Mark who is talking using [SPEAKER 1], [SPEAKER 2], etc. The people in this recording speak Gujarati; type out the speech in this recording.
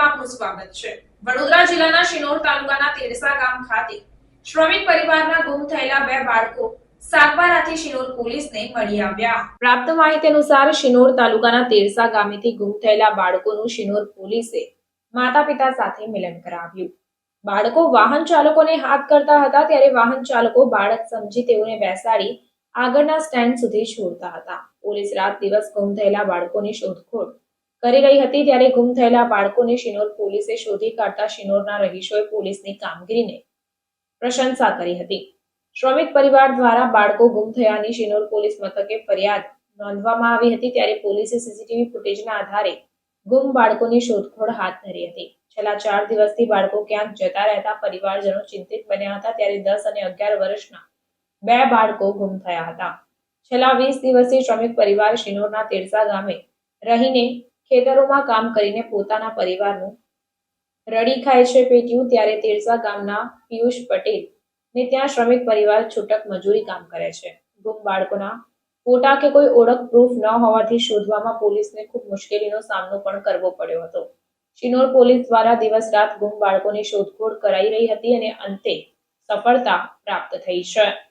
[SPEAKER 1] આપનું સ્વાગત છે. વડોદરા જિલ્લાના શિનોર તાલુકાના તેરસા ગામ ખાતે શ્રમિક પરિવારના ગુમ થયેલા બે બાળકો સાગબારાથી સાથે મિલન કરાવ્યું. બાળકો વાહન ચાલકોને હાથ કરતા હતા ત્યારે વાહન ચાલકો બાળક સમજી તેઓને બેસાડી આગળના સ્ટેન્ડ સુધી છોડતા હતા. પોલીસ રાત દિવસ ગુમ થયેલા બાળકોની શોધખોળ કરી રહી હતી ત્યારે ગુમ થયેલા બાળકોને શિનોર પોલીસે શોધી કાઢતા શિનોરના રહીશોએ પોલીસની કામગીરીને પ્રશંસા કરી હતી. શ્રમિક પરિવાર દ્વારા બાળકો ગુમ થયાની શિનોર પોલીસ મથકે ફરિયાદ નોંધવામાં આવી હતી ત્યારે પોલીસે સીસીટીવી ફૂટેજના આધારે ગુમ બાળકોની શોધખોળ હાથ ધરી હતી. છેલ્લા ચાર દિવસથી બાળકો ક્યાંક જતા રહેતા પરિવારજનો ચિંતિત બન્યા હતા ત્યારે દસ અને અગિયાર વર્ષના બે બાળકો ગુમ થયા હતા. છેલ્લા વીસ દિવસથી શ્રમિક પરિવાર શિનોરના તેરસા ગામે રહીને ખેતરોમાં કામ કરીને પોતાના પરિવારનું રડી ખાય છે પેટ્યું, ત્યારે તેરસા ગામના પિયુષ પટેલ ને ત્યાં શ્રમિક પરિવાર છૂટક મજૂરી કામ કરે છે. ગુમ બાળકોના ફોટા કે કોઈ ઓળખ પ્રૂફ ન હોવાથી શોધવામાં પોલીસને ખૂબ મુશ્કેલીનો સામનો પણ કરવો પડ્યો હતો. શિનોર પોલીસ દ્વારા દિવસ રાત ગુમ બાળકોની શોધખોળ કરાઈ રહી હતી અને અંતે સફળતા પ્રાપ્ત થઈ છે.